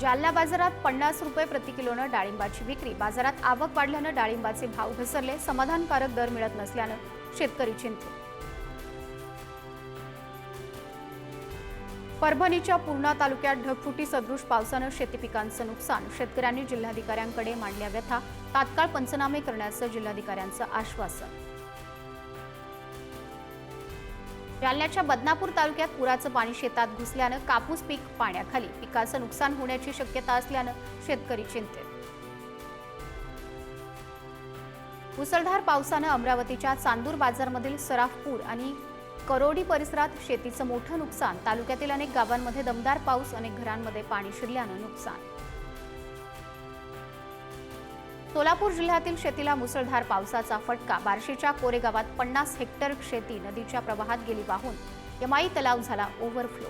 जालना बाजारात पन्नास रुपये प्रति किलोनं डाळिंबाची विक्री. बाजारात आवक वाढल्यानं डाळिंबाचे भाव घसरले. समाधानकारक दर मिळत नसल्यानं शेतकरी चिंतित. परभणीच्या पूर्णा तालुक्यात ढगफुटी सदृश पावसानं शेती पिकांचं नुकसान. शेतकऱ्यांनी जिल्हाधिकाऱ्यांकडे मांडल्या व्यथा. तात्काळ पंचनामे करण्याचं जिल्हाधिकाऱ्यांचं आश्वासन. जालन्याच्या बदनापूर तालुक्यात पुराचं पाणी शेतात घुसल्यानं कापूस पीक पाण्याखाली. पिकाचं नुकसान होण्याची शक्यता असल्यानं शेतकरी चिंतित. मुसळधार पावसानं अमरावतीच्या चांदूर बाजारमधील सराफपूर आणि करोडी परिसरात शेतीचं मोठं नुकसान. तालुक्यातील अनेक गावांमध्ये दमदार पाऊस अनेक घरांमध्ये पाणी शिरल्यानं नुकसान. सोलापूर जिल्ह्यातील शेतीला मुसळधार पावसाचा फटका. बार्शीच्या कोरेगावात पन्नास हेक्टर शेती नदीच्या प्रवाहात गेली वाहून यमाई तलाव झाला ओव्हरफ्लो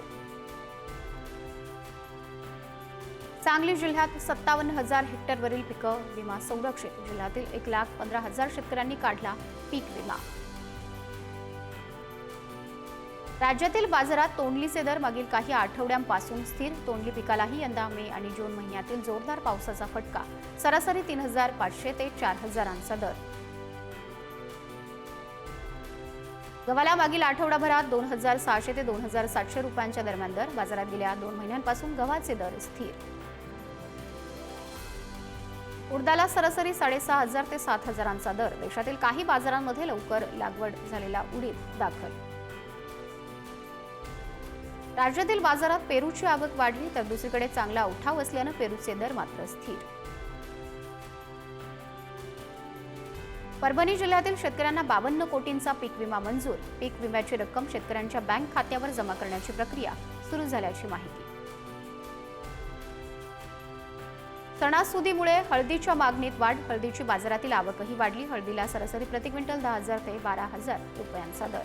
सांगली जिल्ह्यात सत्तावन्न हजार हेक्टरवरील पिकं विमा संरक्षित. जिल्ह्यातील एक लाख पंधरा हजार शेतकऱ्यांनी काढला पीक विमा. राज्यातील बाजारात तोंडलीचे दर मागील काही आठवड्यांपासून स्थिर. तोंडली पिकालाही यंदा मे आणि जून महिन्यातील जोरदार पावसाचा फटका. सरासरी तीन हजार पाचशे ते चार हजारांचा दर. गव्हाला मागील आठवडाभरात दोन हजार सहाशे ते दोन हजार सातशे रुपयांच्या दरम्यान दर. बाजारात गेल्या दोन महिन्यांपासून गव्हाचे दर स्थिर. उडदाला सरासरी साडेसहा हजार ते सात हजारांचा दर. देशातील काही बाजारांमध्ये लवकर लागवड झालेला उडीद दाखल. राज्यातील बाजारात पेरूची आवक वाढली तर दुसरीकडे चांगला उठाव असल्यानं पेरूचे दर मात्र स्थिर. परभणी जिल्ह्यातील शेतकऱ्यांना बावन्न कोटींचा पीक विमा मंजूर. पीक विम्याची रक्कम शेतकऱ्यांच्या बँक खात्यावर जमा करण्याची प्रक्रिया सुरू झाल्याची माहिती. सणासुदीमुळे हळदीच्या मागणीत वाढ हळदीची बाजारातील आवकही वाढली. हळदीला सरासरी प्रति क्विंटल दहा हजार ते बारा हजार रुपयांचा दर.